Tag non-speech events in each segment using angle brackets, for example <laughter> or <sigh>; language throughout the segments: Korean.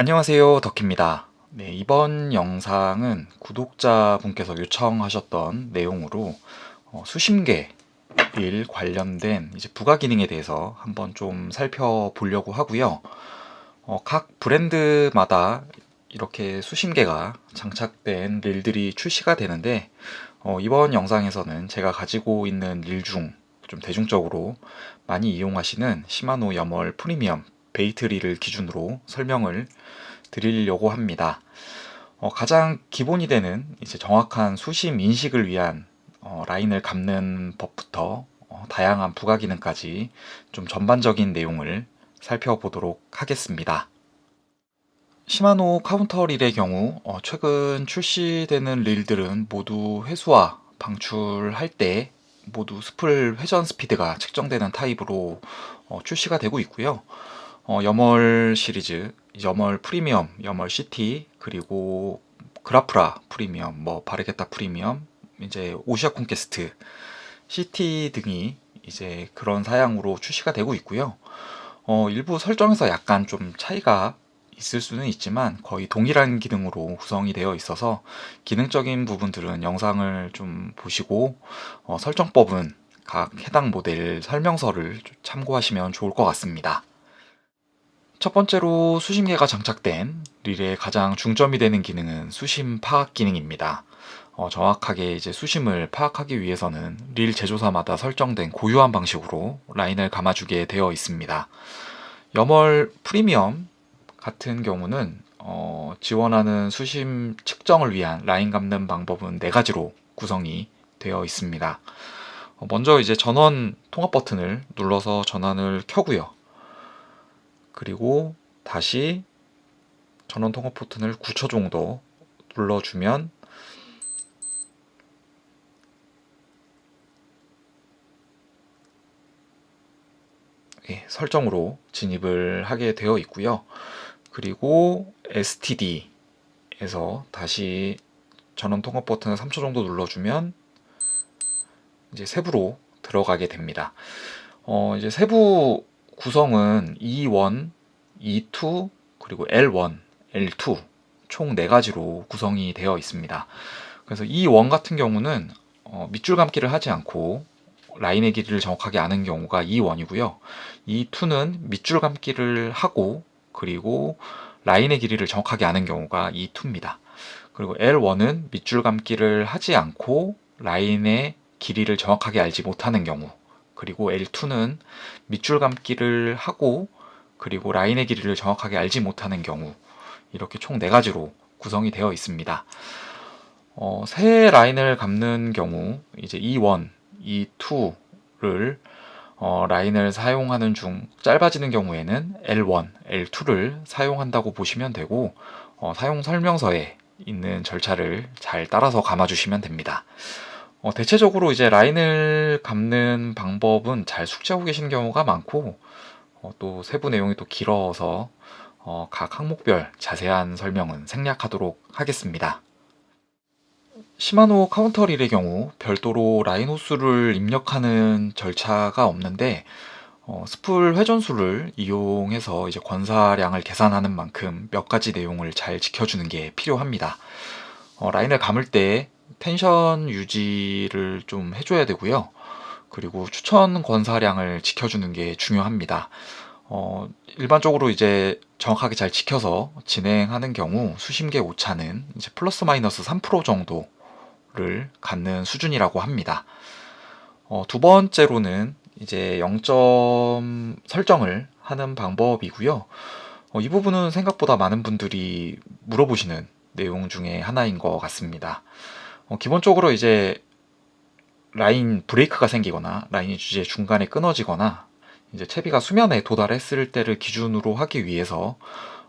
안녕하세요. 덕희입니다. 네, 이번 영상은 구독자분께서 요청하셨던 내용으로 어, 수심계 일 관련된 이제 부가 기능에 대해서 한번 좀 살펴보려고 하고요. 어, 각 브랜드마다 이렇게 수심계가 장착된 릴들이 출시가 되는데 어, 이번 영상에서는 제가 가지고 있는 릴 중 좀 대중적으로 많이 이용하시는 시마노 염월 프리미엄 베이트 릴을 기준으로 설명을 드리려고 합니다. 어, 가장 기본이 되는 이제 정확한 수심 인식을 위한 어, 라인을 감는 법부터 어, 다양한 부가 기능까지 좀 전반적인 내용을 살펴보도록 하겠습니다. 시마노 카운터 릴의 경우 어, 최근 출시되는 릴들은 모두 회수와 방출할 때 모두 스풀 회전 스피드가 측정되는 타입으로 어, 출시가 되고 있고요. 어, 염월 시리즈, 염월 프리미엄, 염월 시티, 그리고 그라프라 프리미엄, 뭐 바르게타 프리미엄, 이제 오시아 콘캐스트, 시티 등이 이제 그런 사양으로 출시가 되고 있고요. 어, 일부 설정에서 약간 좀 차이가 있을 수는 있지만 거의 동일한 기능으로 구성이 되어 있어서 기능적인 부분들은 영상을 좀 보시고 어, 설정법은 각 해당 모델 설명서를 참고하시면 좋을 것 같습니다. 첫 번째로 수심계가 장착된 릴의 가장 중점이 되는 기능은 수심 파악 기능입니다. 어, 정확하게 이제 수심을 파악하기 위해서는 릴 제조사마다 설정된 고유한 방식으로 라인을 감아주게 되어 있습니다. 염월 프리미엄 같은 경우는 어, 지원하는 수심 측정을 위한 라인 감는 방법은 네 가지로 구성이 되어 있습니다. 어, 먼저 이제 전원 통합 버튼을 눌러서 전원을 켜고요. 그리고 다시 전원 통합 버튼을 9초 정도 눌러주면 예, 설정으로 진입을 하게 되어 있고요. 그리고 STD에서 다시 전원 통합 버튼을 3초 정도 눌러주면 이제 세부로 들어가게 됩니다. 어, 이제 세부 구성은 E1, E2, 그리고 L1, L2 총 4가지로 구성이 되어 있습니다. 그래서 E1 같은 경우는 어, 밑줄 감기를 하지 않고 라인의 길이를 정확하게 아는 경우가 E1이고요. E2는 밑줄 감기를 하고 그리고 라인의 길이를 정확하게 아는 경우가 E2입니다. 그리고 L1은 밑줄 감기를 하지 않고 라인의 길이를 정확하게 알지 못하는 경우 그리고 L2는 밑줄 감기를 하고 그리고 라인의 길이를 정확하게 알지 못하는 경우 이렇게 총 4가지로 구성이 되어 있습니다. 어, 새 라인을 감는 경우 이제 E1, E2를 어, 라인을 사용하는 중 짧아지는 경우에는 L1, L2를 사용한다고 보시면 되고 어, 사용 설명서에 있는 절차를 잘 따라서 감아주시면 됩니다. 어, 대체적으로 이제 라인을 감는 방법은 잘 숙지하고 계시는 경우가 많고 어, 또 세부 내용이 또 길어서 어, 각 항목별 자세한 설명은 생략하도록 하겠습니다. 시마노 카운터 릴의 경우 별도로 라인 호수를 입력하는 절차가 없는데 어, 스풀 회전수를 이용해서 이제 권사량을 계산하는 만큼 몇 가지 내용을 잘 지켜주는 게 필요합니다. 어, 라인을 감을 때 텐션 유지를 좀 해줘야 되고요. 그리고 추천 권사량을 지켜주는 게 중요합니다. 어, 일반적으로 이제 정확하게 잘 지켜서 진행하는 경우 수심계 오차는 이제 플러스 마이너스 3% 정도를 갖는 수준이라고 합니다. 어, 두 번째로는 이제 0점 설정을 하는 방법이고요. 어, 이 부분은 생각보다 많은 분들이 물어보시는 내용 중에 하나인 것 같습니다. 어, 기본적으로 이제 라인 브레이크가 생기거나 라인이 주제 중간에 끊어지거나 이제 채비가 수면에 도달했을 때를 기준으로 하기 위해서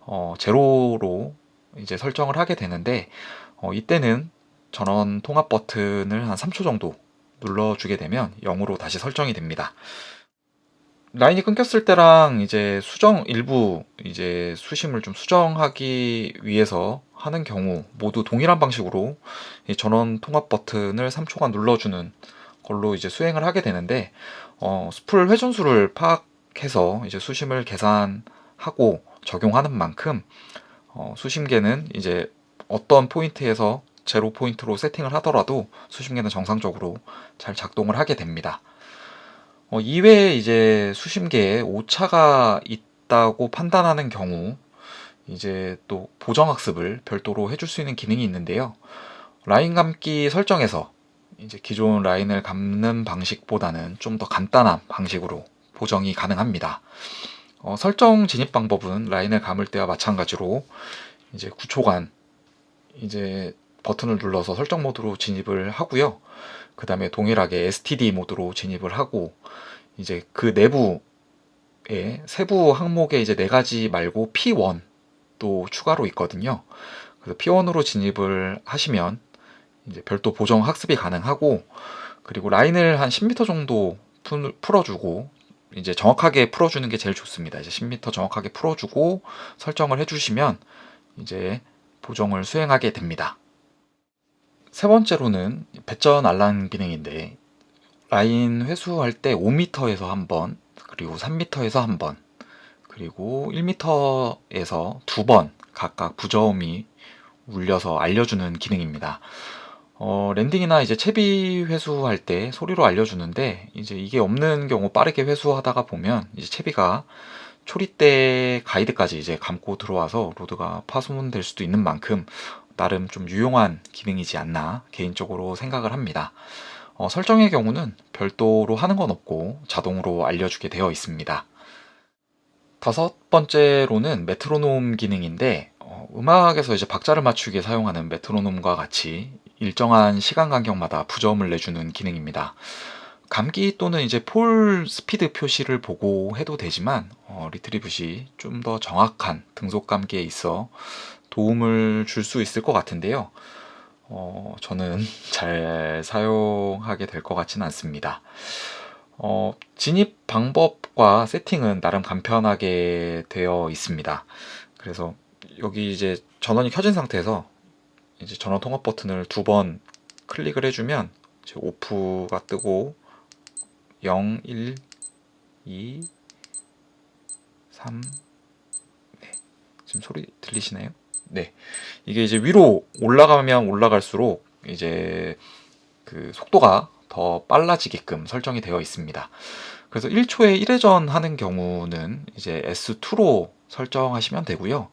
어, 제로로 이제 설정을 하게 되는데 어, 이때는 전원 통합 버튼을 한 3초 정도 눌러주게 되면 0으로 다시 설정이 됩니다. 라인이 끊겼을 때랑 이제 수정 일부 이제 수심을 좀 수정하기 위해서 하는 경우 모두 동일한 방식으로 이 전원 통합 버튼을 3초간 눌러주는 걸로 이제 수행을 하게 되는데 어, 스풀 회전수를 파악해서 이제 수심을 계산하고 적용하는 만큼 어, 수심계는 이제 어떤 포인트에서 제로 포인트로 세팅을 하더라도 수심계는 정상적으로 잘 작동을 하게 됩니다. 어, 이외에 이제 수심 계에 오차가 있다고 판단하는 경우 이제 또 보정 학습을 별도로 해줄 수 있는 기능이 있는데요. 라인 감기 설정에서 이제 기존 라인을 감는 방식보다는 좀 더 간단한 방식으로 보정이 가능합니다. 어, 설정 진입 방법은 라인을 감을 때와 마찬가지로 이제 9초간 이제 버튼을 눌러서 설정 모드로 진입을 하고요. 그 다음에 동일하게 STD 모드로 진입을 하고 이제 그 내부에 세부 항목에 이제 네 가지 말고 P1 또 추가로 있거든요. 그래서 P1으로 진입을 하시면 이제 별도 보정 학습이 가능하고 그리고 라인을 한 10m 정도 푸- 풀어주고 이제 정확하게 풀어주는 게 제일 좋습니다. 이제 10m 정확하게 풀어주고 설정을 해주시면 이제 보정을 수행하게 됩니다. 세 번째로는 배전 알람 기능인데 라인 회수할 때 5m에서 한 번, 그리고 3m에서 한 번, 그리고 1m에서 두 번 각각 부저음이 울려서 알려주는 기능입니다. 어, 랜딩이나 이제 채비 회수할 때 소리로 알려주는데 이제 이게 없는 경우 빠르게 회수하다가 보면 이제 채비가 초리대 가이드까지 이제 감고 들어와서 로드가 파손될 수도 있는 만큼 나름 좀 유용한 기능이지 않나 개인적으로 생각을 합니다. 어, 설정의 경우는 별도로 하는 건 없고 자동으로 알려주게 되어 있습니다. 다섯 번째로는 메트로놈 기능인데 어, 음악에서 이제 박자를 맞추기에 사용하는 메트로놈과 같이 일정한 시간 간격마다 부저음을 내주는 기능입니다. 감기 또는 이제 폴 스피드 표시를 보고 해도 되지만 어, 리트리붓이 좀 더 정확한 등속 감기에 있어 도움을 줄 수 있을 것 같은데요. 어, 저는 <laughs> 잘 사용하게 될 것 같지는 않습니다. 어, 진입 방법과 세팅은 나름 간편하게 되어 있습니다. 그래서 여기 이제 전원이 켜진 상태에서 이제 전원 통합 버튼을 두 번 클릭을 해주면 오프가 뜨고 0, 1, 2, 3, 네. 지금 소리 들리시나요? 네. 이게 이제 위로 올라가면 올라갈수록 이제 그 속도가 더 빨라지게끔 설정이 되어 있습니다. 그래서 1초에 1회전 하는 경우는 이제 S2로 설정하시면 되고요.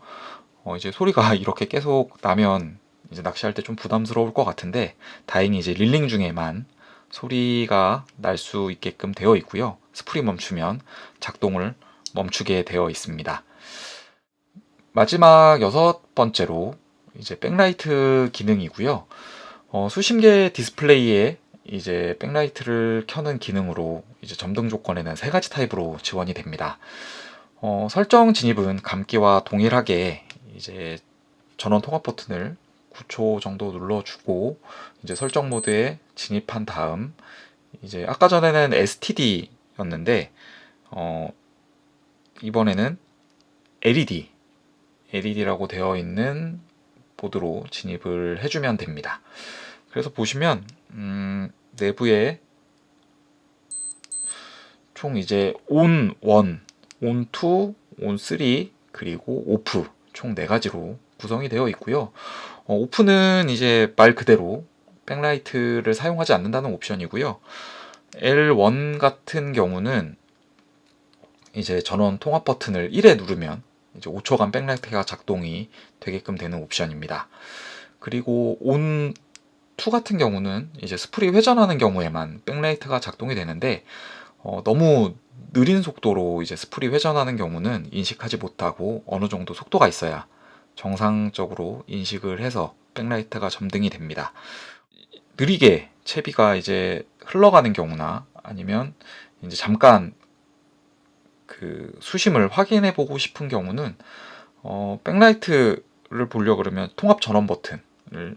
어, 이제 소리가 <laughs> 이렇게 계속 나면 이제 낚시할 때 좀 부담스러울 것 같은데 다행히 이제 릴링 중에만 소리가 날 수 있게끔 되어 있고요. 스프링 멈추면 작동을 멈추게 되어 있습니다. 마지막 여섯 번째로 이제 백라이트 기능이고요. 어, 수심계 디스플레이에 이제 백라이트를 켜는 기능으로 이제 점등 조건에는 세 가지 타입으로 지원이 됩니다. 어, 설정 진입은 감기와 동일하게 이제 전원 통합 버튼을 9초 정도 눌러주고 이제 설정 모드에 진입한 다음 이제 아까 전에는 STD였는데 어, 이번에는 LED LED라고 되어 있는 보드로 진입을 해주면 됩니다. 그래서 보시면 음, 내부에 총 이제 온 1, 온 2, 온 3, 그리고 오프 총네 가지로 구성이 되어 있고요. 어, 오프는 이제 말 그대로 백라이트를 사용하지 않는다는 옵션이고요. L1 같은 경우는 이제 전원 통합 버튼을 1에 누르면 이제 5초간 백라이트가 작동이 되게끔 되는 옵션입니다. 그리고 온 2 같은 경우는 이제 스프리 회전하는 경우에만 백라이트가 작동이 되는데 어, 너무 느린 속도로 이제 스프리 회전하는 경우는 인식하지 못하고 어느 정도 속도가 있어야 정상적으로 인식을 해서 백라이트가 점등이 됩니다. 느리게 채비가 이제 흘러가는 경우나 아니면 이제 잠깐 그 수심을 확인해 보고 싶은 경우는 어, 백라이트를 보려 그러면 통합 전원 버튼을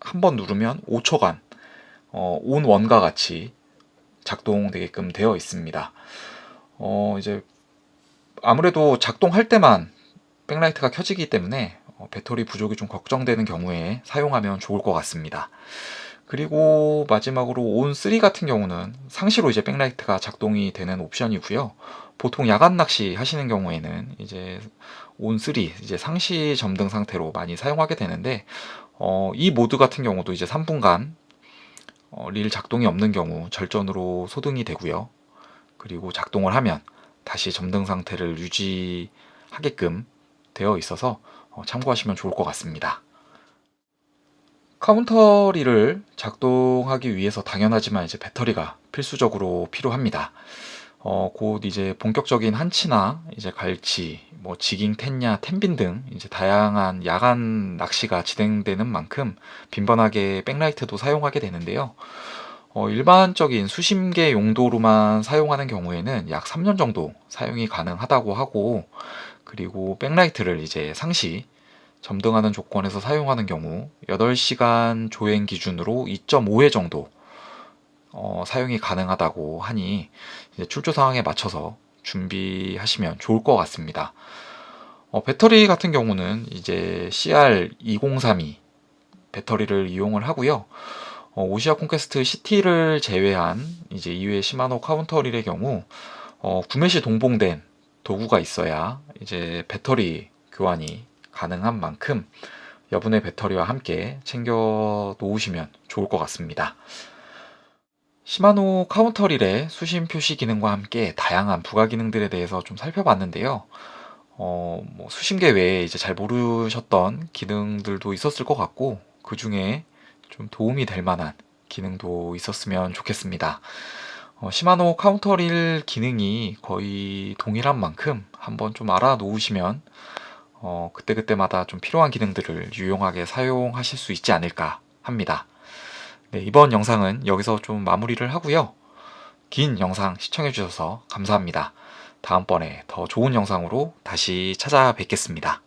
한 번 누르면 5초간 어, 온 원과 같이 작동되게끔 되어 있습니다. 어, 이제 아무래도 작동할 때만 백라이트가 켜지기 때문에 어, 배터리 부족이 좀 걱정되는 경우에 사용하면 좋을 것 같습니다. 그리고 마지막으로 온3 같은 경우는 상시로 이제 백라이트가 작동이 되는 옵션이고요. 보통 야간 낚시 하시는 경우에는 이제 온3 이제 상시 점등 상태로 많이 사용하게 되는데 어, 이 모드 같은 경우도 이제 3분간 어, 릴 작동이 없는 경우 절전으로 소등이 되고요. 그리고 작동을 하면 다시 점등 상태를 유지하게끔 되어 있어서 어, 참고하시면 좋을 것 같습니다. 카운터 릴을 작동하기 위해서 당연하지만 이제 배터리가 필수적으로 필요합니다. 어, 곧 이제 본격적인 한치나 이제 갈치, 뭐 지깅, 텐야, 텐빈 등 이제 다양한 야간 낚시가 진행되는 만큼 빈번하게 백라이트도 사용하게 되는데요. 어, 일반적인 수심계 용도로만 사용하는 경우에는 약 3년 정도 사용이 가능하다고 하고 그리고 백라이트를 이제 상시 점등하는 조건에서 사용하는 경우 8시간 조행 기준으로 2.5회 정도 어, 사용이 가능하다고 하니 이제 출조 상황에 맞춰서 준비하시면 좋을 것 같습니다. 어, 배터리 같은 경우는 이제 CR2032 배터리를 이용을 하고요. 어, 오시아 콘퀘스트 CT를 제외한 이제 이외의 시마노 카운터 릴의 경우 어, 구매 시 동봉된 도구가 있어야 이제 배터리 교환이 가능한 만큼 여분의 배터리와 함께 챙겨 놓으시면 좋을 것 같습니다. 시마노 카운터 릴의 수신 표시 기능과 함께 다양한 부가 기능들에 대해서 좀 살펴봤는데요. 어, 뭐 수신계 외에 이제 잘 모르셨던 기능들도 있었을 것 같고 그 중에 좀 도움이 될 만한 기능도 있었으면 좋겠습니다. 어, 시마노 카운터릴 기능이 거의 동일한 만큼 한번 좀 알아놓으시면 어, 그때그때마다 좀 필요한 기능들을 유용하게 사용하실 수 있지 않을까 합니다. 네, 이번 영상은 여기서 좀 마무리를 하고요. 긴 영상 시청해주셔서 감사합니다. 다음번에 더 좋은 영상으로 다시 찾아뵙겠습니다.